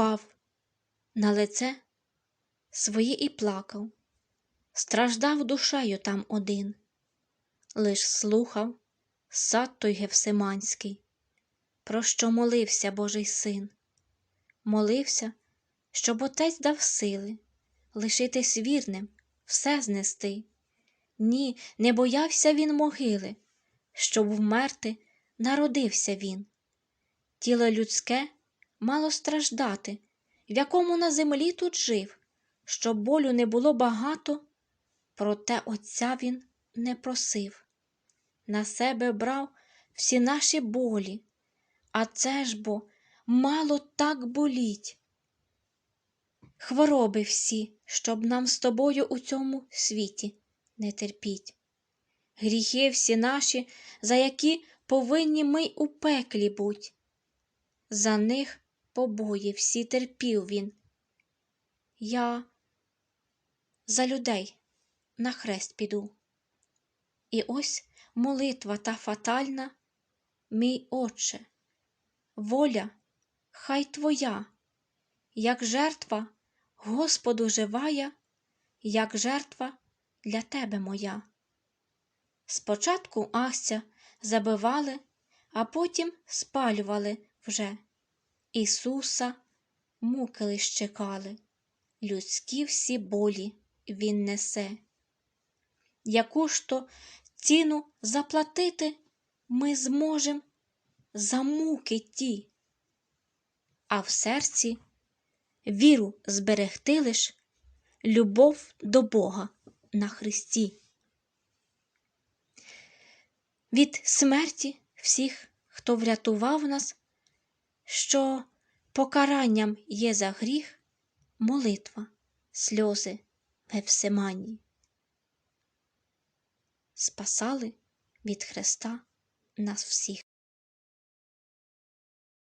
впав на лице своє і плакав, страждав душею там один, лиш слухав сад той Гевсиманський, про що молився Божий син, молився, щоб отець дав сили лишитись вірним, все знести. Ні, не боявся він могили, щоб вмерти, народився він. Тіло людське мало страждати, в якому на землі тут жив, щоб болю не було багато, проте Отця він не просив. На себе брав всі наші болі, а це ж бо мало так боліть. Хвороби всі, щоб нам з тобою у цьому світі не терпіть. Гріхи всі наші, за які повинні ми у пеклі буть. За них побої всі терпів він. Я за людей на хрест піду. І ось молитва та фатальна, мій Отче, воля, хай твоя, як жертва Господу живая, як жертва для тебе моя. Спочатку Ася забивали, а потім спалювали вже. Ісуса муки лиш чекали, людські всі болі Він несе. Яку ж то ціну заплатити ми зможем за муки ті, а в серці віру зберегти лиш любов до Бога на Христі. Від смерті всіх, хто врятував нас, що покаранням є за гріх, молитва, сльози в Гефсиманії. Спасали від Христа нас всіх.